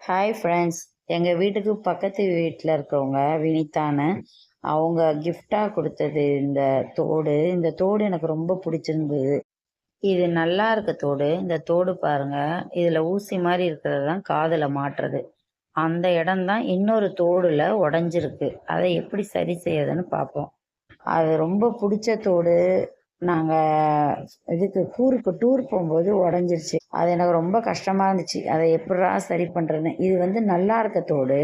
Hi friends எங்கள் வீட்டுக்கு பக்கத்து வீட்டில் இருக்கிறவங்க வினிதான்னு அவங்க கிஃப்டாக கொடுத்தது இந்த தோடு. இந்த தோடு எனக்கு ரொம்ப பிடிச்சிருந்தது. இது நல்லா இருக்க தோடு. இந்த தோடு பாருங்க. இதில் ஊசி மாதிரி இருக்கிறது தான் காதில் மாட்டுறது. அந்த இடம் தான் இன்னொரு தோடுல உடஞ்சிருக்கு. அதை எப்படி சரி செய்யறதுன்னு பார்ப்போம். அது ரொம்ப பிடிச்ச தோடு. நாங்கள் இதுக்கு டூருக்கு டூர் போகும்போது உடஞ்சிருச்சு. அது எனக்கு ரொம்ப கஷ்டமாக இருந்துச்சு. அதை எப்படா சரி பண்ணுறதுன்னு இது வந்து நல்லா இருக்க தோடு.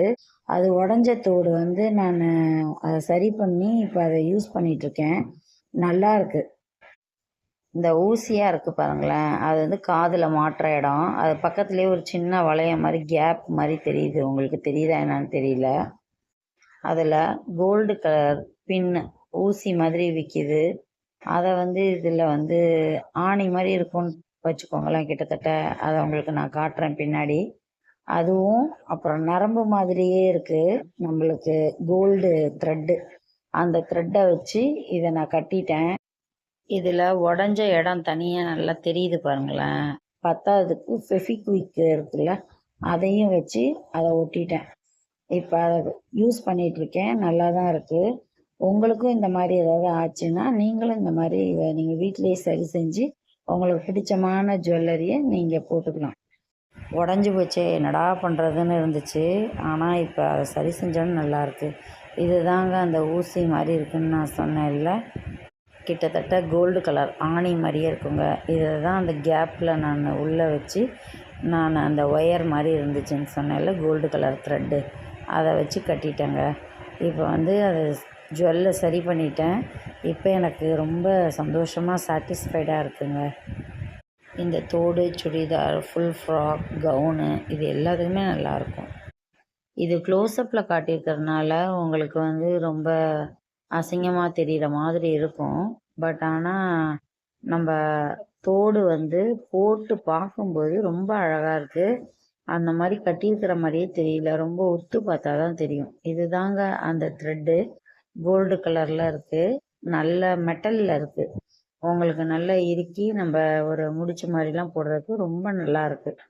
அது உடஞ்ச தோடு வந்து நான் அதை சரி பண்ணி இப்போ அதை யூஸ் பண்ணிகிட்ருக்கேன் நல்லா இருக்கு. இந்த ஊசியாக இருக்குது பாருங்களேன். அது வந்து காதில் மாட்டுற இடம். அது பக்கத்துலேயே ஒரு சின்ன வளையம் மாதிரி கேப் மாதிரி தெரியுது. உங்களுக்கு தெரியுதா என்னன்னு தெரியல. அதில் கோல்டு கலர் பின்னு ஊசி மாதிரி விற்கிது அதை வந்து இதில் வந்து ஆணி மாதிரி இருக்கும்னு வச்சுக்கோங்களேன் கிட்டத்தட்ட. அதை உங்களுக்கு நான் காட்டுறேன் பின்னாடி. அதுவும் அப்புறம் நரம்பு மாதிரியே இருக்குது நம்மளுக்கு கோல்டு த்ரெட்டு அந்த த்ரெட்டை வச்சு இதை நான் கட்டிட்டேன். இதில் உடஞ்ச இடம் தனியாக நல்லா தெரியுது பாருங்களேன். பத்தாவதுக்கு ஃபெஃபிக்விக் இருக்குல்ல அதையும் வச்சு அதை ஒட்டிட்டேன். இப்போ அதை யூஸ் பண்ணிகிட்ருக்கேன் நல்லா தான் இருக்குது உங்களுக்கும் இந்த மாதிரி ஏதாவது ஆச்சுன்னா நீங்களும் இந்த மாதிரி இதை நீங்கள் வீட்டிலேயே சரி செஞ்சு உங்களுக்கு பிடிச்சமான ஜுவல்லரியை நீங்கள் போட்டுக்கலாம் உடஞ்சி போச்சே என்னடா பண்ணுறதுன்னு இருந்துச்சு. ஆனால் இப்போ அதை சரி செஞ்சோன்னு நல்லாயிருக்கு இது தாங்க அந்த ஊசி மாதிரி இருக்குன்னு நான் சொன்னேன்ல. கிட்டத்தட்ட கோல்டு கலர் ஆணி மாதிரியே இருக்குங்க. இதை தான் அந்த கேப்பில் நான் உள்ளே வச்சு நான் அந்த ஒயர் மாதிரி இருந்துச்சுன்னு சொன்னேன்ல கோல்டு கலர் த்ரெட்டு அதை வச்சு கட்டிட்டேங்க. இப்போ வந்து அதை ஜுவல்லை சரி பண்ணிட்டேன். இப்போ எனக்கு ரொம்ப சந்தோஷமாக சாட்டிஸ்ஃபைடாக இருக்குங்க. இந்த தோடு சுடிதார் ஃபுல் ஃப்ராக் கவுனு இது எல்லாத்துக்குமே நல்லாயிருக்கும் இது க்ளோஸ்அப்பில் காட்டியிருக்கிறதுனால உங்களுக்கு வந்து ரொம்ப அசிங்கமாக தெரிகிற மாதிரி இருக்கும். பட் ஆனால் நம்ம தோடு வந்து போட்டு பார்க்கும்போது ரொம்ப அழகாக இருக்குது அந்த மாதிரி கட்டியிருக்கிற மாதிரியே தெரியல. ரொம்ப ஒத்து பார்த்தா தான் தெரியும். இது தாங்க அந்த த்ரெட்டு கோல்டு கலரில் இருக்குது நல்ல மெட்டலில் இருக்குது உங்களுக்கு நல்லா இறுக்கி நம்ம ஒரு முடிச்ச மாதிரிலாம் போடுறதுக்கு ரொம்ப நல்லா இருக்குது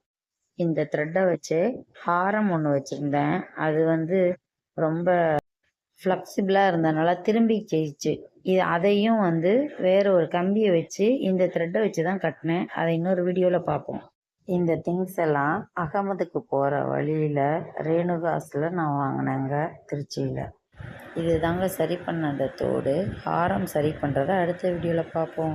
இந்த த்ரெட்டை வச்சு ஹாரம் ஒன்று வச்சுருந்தேன். அது வந்து ரொம்ப ஃப்ளெக்சிபிளாக இருந்ததுனால திரும்பி ஜெயிச்சு. இது அதையும் வந்து வேற ஒரு கம்பியை வச்சு இந்த த்ரெட்டை வச்சு தான் கட்டினேன். அதை இன்னொரு வீடியோவில் பார்ப்போம். இந்த திங்ஸ் எல்லாம் அகமதுக்கு போகிற வழியில் ரேணுகாஸில் நான் வாங்கினேங்க திருச்சியில். இது தாங்க சரி பண்ண அந்த தோடு. ஹாரம் சரி பண்ணுறத அடுத்த வீடியோவில் பார்ப்போம்